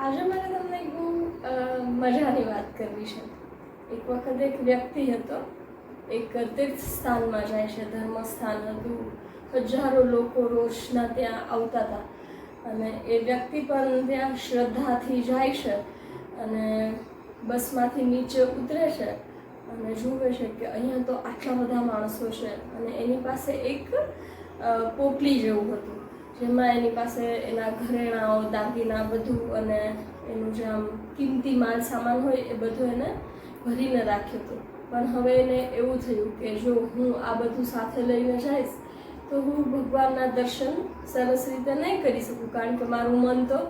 આજે મારે તમને એક બહુ મજાની વાત કરવી છે. એક વખત એક વ્યક્તિ હતો, એક તીર્થ સ્થાનમાં જાય છે, ધર્મસ્થાન હતું, હજારો લોકો રોજના ત્યાં આવતા હતા. અને એ વ્યક્તિ પણ ત્યાં શ્રદ્ધાથી જાય છે અને બસમાંથી નીચે ઉતરે છે અને જુએ છે કે અહીંયા તો આટલા બધા માણસો છે અને એની પાસે એક પોપલી જેવું હતું. જેમાં એની પાસે એના ઘરેણાઓ, દાગીના બધું અને એનું જે આમ કિંમતી માલ સામાન હોય એ બધું એને ભરીને રાખ્યું હતું. પણ હવે એને એવું થયું કે જો હું આ બધું સાથે લઈને જઈશ, તો હું ભગવાનના દર્શન સરસ રીતે નહીં કરી શકું. કારણ કે મારું મન તો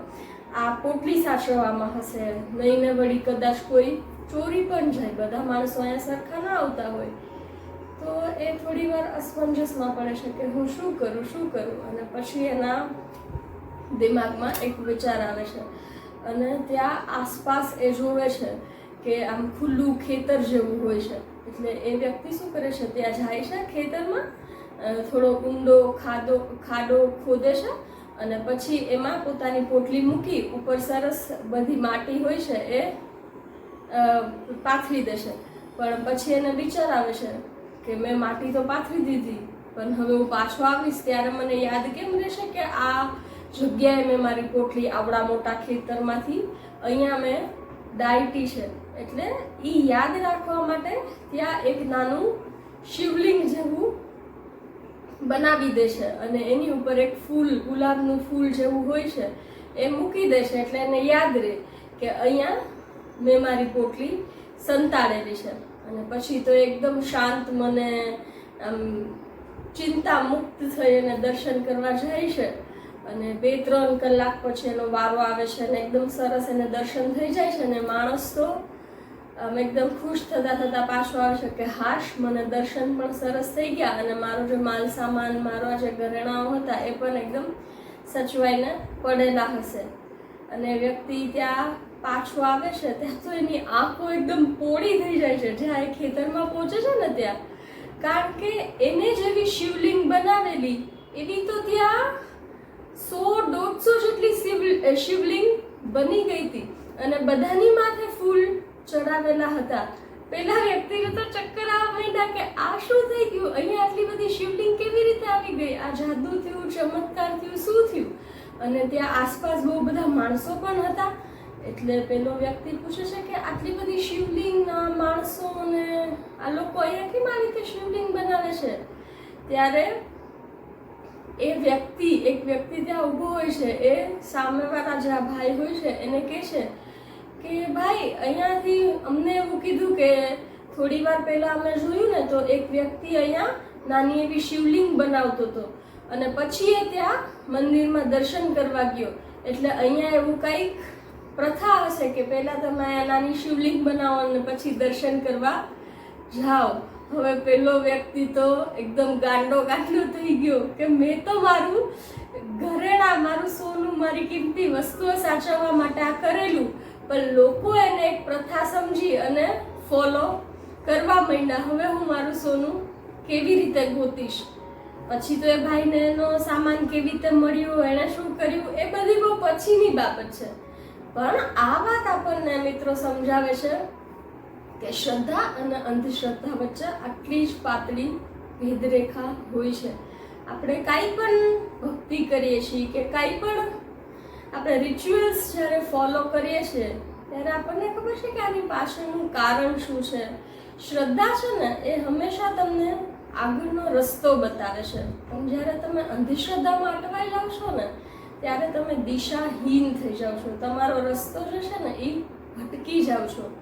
આ પોટલી સાચવવામાં હશે. નહીં ને વળી કદાચ કોઈ ચોરી પણ જાય. બધા માણસો અહીંયા સરખા ના આવતા હોય. તો એ થોડી વાર અસમંજસમાં પડે છે કે હું શું કરું શું કરું? અને પછી એના દિમાગમાં એક વિચાર આવે છે. અને ત્યાં આસપાસ એ જોવે છે કે આમ ખુલ્લું ખેતર જેવું હોય છે. એટલે એ વ્યક્તિ શું કરે છે? ત્યાં જાય છે ખેતરમાં થોડો ઊંડો ખાડો ખાડો ખોદે છે અને પછી એમાં પોતાની પોટલી મૂકી ઉપર સરસ બધી માટી હોય છે એ પાથરી દેશે પણ પછી એને વિચાર આવે છે કે મેં માટી તો પાથરી દીધી, પણ હવે હું પાછો આવીશ ત્યારે મને યાદ કેમ રહેશે કે આ જગ્યાએ મેં મારી કોઠલી આવડા મોટા ખેતરમાંથી અહીંયા મેં ડાયટી છે. એટલે એ યાદ રાખવા માટે ત્યાં એક નાનું શિવલિંગ જેવું બનાવી દેશે અને એની ઉપર એક ફૂલ, ગુલાબનું ફૂલ જેવું હોય છે, એ મૂકી દેશે એટલે એને યાદ રહે કે અહીંયા મેં મારી પોટલી સંતાડેલી છે. અને પછી તો એકદમ શાંત મને, આમ ચિંતા મુક્ત થઈ અને દર્શન કરવા જાય છે. અને બે ત્રણ કલાક પછી એનો વારો આવે છે અને એકદમ સરસ એને દર્શન થઈ જાય છે અને માણસ તો, આમ, એકદમ ખુશ થતાં થતાં પાછો આવે છે કે હાશ, મને દર્શન પણ સરસ થઈ ગયા. અને મારો જે માલ સામાન, મારા જે ઘરેણાઓ હતા એ પણ એકદમ સચવાઈને પડેલા હશે. અને વ્યક્તિ ત્યાં પાછો આવે છે, ત્યાં તો એની આંખો એકદમ પોળી થઈ જાય છે જ્યાં એ ખેતરમાં પહોંચે છે ને ત્યાં. કારણ કે એને જેવી શિવલિંગ બનાવેલી એવી તો ત્યાં સો દોઢસો જેટલી શિવ- શિવલિંગ બની ગઈ હતી. અને બધાની માથે ફૂલ ચડાવેલા હતા. પેલા વ્યક્તિને તો ચક્કર આવવા માંડ્યા કે આ શું થઈ ગયું? અહીંયા આટલી બધી શિવલિંગ કેવી રીતે આવી ગઈ? આ જાદુ થયું, ચમત્કાર થયું, શું થયું? અને ત્યાં આસપાસ બહુ બધા માણસો પણ હતા. એટલે પેલો વ્યક્તિ પૂછે છે કે આટલી બધી શિવલિંગ માણસો અને આ લોકો અહીંયા કેમ આવી રીતે શિવલિંગ બનાવે છે? ત્યારે એ વ્યક્તિ, એક વ્યક્તિ ત્યાં ઊભો હોય છે, એ સામેવાળા જે આ ભાઈ હોય છે, એને કહે છે કે ભાઈ, અહીંયાથી અમને એવું કીધું કે થોડી વાર પહેલાં અમે જોયું ને, તો એક વ્યક્તિ અહીંયા નાની એવી શિવલિંગ બનાવતો હતો. અને પછી એ ત્યાં મંદિરમાં દર્શન કરવા ગયો. એટલે અહીંયા એવું કંઈક પ્રથા હશે કે પહેલાં તમે આ નાની શિવલિંગ બનાવો અને પછી દર્શન કરવા જાઓ. હવે પેલો વ્યક્તિ તો એકદમ ગાંડો ગાંડો થઈ ગયો કે મેં તો મારું ઘરેણા મારું સોનું, મારી કિંમતી વસ્તુઓ સાચવવા માટે આ કરેલું. પણ લોકો એને એક પ્રથા સમજી અને ફોલો કરવા માંડ્યા. હવે હું મારું સોનું કેવી રીતે ગોતીશ? પછી તો એ ભાઈને એનો સામાન કેવી રીતે મળ્યો, એણે શું કર્યું, એ બધી બહુ પછીની બાબત છે. પણ આ વાત આપણને મિત્રો સમજાવે છે કે શ્રદ્ધા અને અંધશ્રદ્ધા વચ્ચે આટલી જ પાતળી ભેદરેખા હોય છે. આપણે કાંઈ પણ ભક્તિ કરીએ છીએ કે કાંઈ પણ આપણે રિચ્યુઅલ્સ જ્યારે ફોલો કરીએ છીએ, ત્યારે આપણને ખબર છે કે આની પાછળનું કારણ શું છે? શ્રદ્ધા છે ને, એ હંમેશા તમને આગળનો રસ્તો બતાવે છે. પણ જ્યારે તમે અંધશ્રદ્ધામાં અટવાઈ જાઓ છો ને, ત્યારે તમે દિશાહીન થઈ જાઓ છો. તમારો રસ્તો જે છે ને, એ ભટકી જાઓ છો.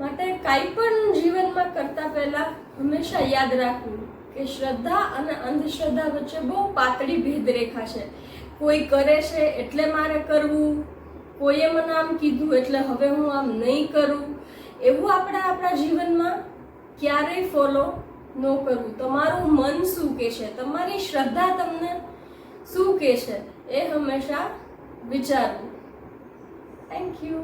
માટે કાંઈ પણ જીવનમાં કરતા પહેલાં હંમેશા યાદ રાખવું કે શ્રદ્ધા અને અંધશ્રદ્ધા વચ્ચે બહુ પાતળી ભેદરેખા છે. કોઈ કરે છે એટલે મારે કરવું, કોઈએ મને આમ કીધું એટલે હવે હું આમ નહીં કરું. એવું આપણે આપણા જીવનમાં ક્યારેય ફોલો ન કરવું તમારું મન શું કહે છે? તમારી શ્રદ્ધા તમને શું કહે છે? એ હંમેશા વિચારવું થેન્ક યુ